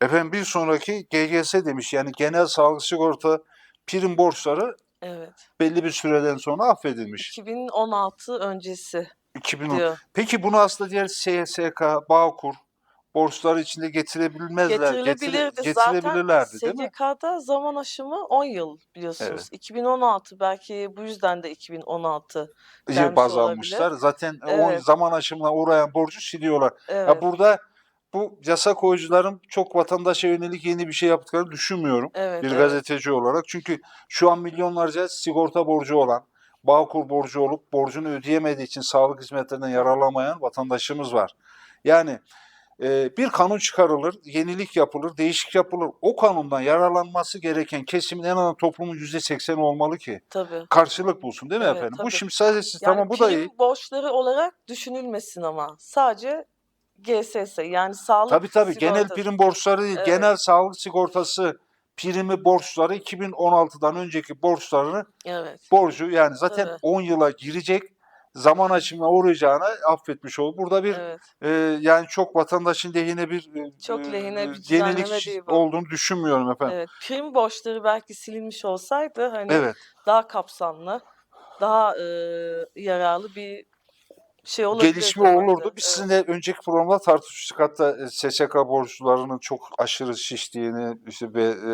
Efendim bir sonraki GGS demiş yani genel sağlık sigorta prim borçları Evet. belli bir süreden sonra affedilmiş. 2016 öncesi 2010. diyor. Peki bunu aslında diğer SSK, Bağkur borçları içinde getirebilmezler. getire- Getirilebilirdi. Zaten getirebilirlerdi değil mi? SGK'da zaman aşımı 10 yıl biliyorsunuz. 2016 belki bu yüzden de 2016 İyi gelmiş baz olabilir. almışlar. Zaten o Evet. zaman aşımına uğrayan borcu siliyorlar. Evet. Ya burada bu yasa koyucuların çok vatandaşa yönelik yeni bir şey yaptıklarını düşünmüyorum. evet, bir evet. gazeteci olarak. Çünkü şu an milyonlarca sigorta borcu olan, Bağkur borcu olup borcunu ödeyemediği için sağlık hizmetlerinden yararlamayan vatandaşımız var. Yani e, bir kanun çıkarılır, yenilik yapılır, değişik yapılır. O kanundan yararlanması gereken kesimin en azından toplumun %80'i olmalı ki Tabii. karşılık bulsun değil mi Evet, efendim? Bu tabii. şimdi sadece siz Yani tamam bu da iyi. borçları olarak düşünülmesin ama sadece GSS yani sağlık Tabii tabii genel sigortası. prim borçları değil, Evet. genel sağlık sigortası primi borçları 2016'dan önceki borçlarını Evet. borcu yani zaten Tabii. 10 yıla girecek zaman aşımına uğrayacağına affetmiş oldu. Burada bir Evet. e, yani çok vatandaşın lehine bir e, Çok e, lehine bir düzenleme yenilik değil bu. olduğunu düşünmüyorum efendim. Evet. Prim borçları belki silinmiş olsaydı hani Evet. daha kapsamlı, daha e, yararlı bir şey olabilirdi. Gelişme olurdu. Biz Evet. sizinle önceki programda tartıştık. Hatta e, SSK borçlarının çok aşırı şiştiğini, işte ve e,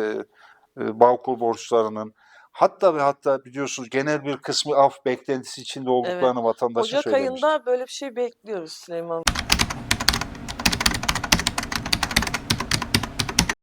e, Bağkur borçlarının hatta ve hatta biliyorsunuz genel bir kısmı af beklentisi içinde olduklarını vatandaşa Ocak söylemiştik. ayında böyle bir şey bekliyoruz Süleyman.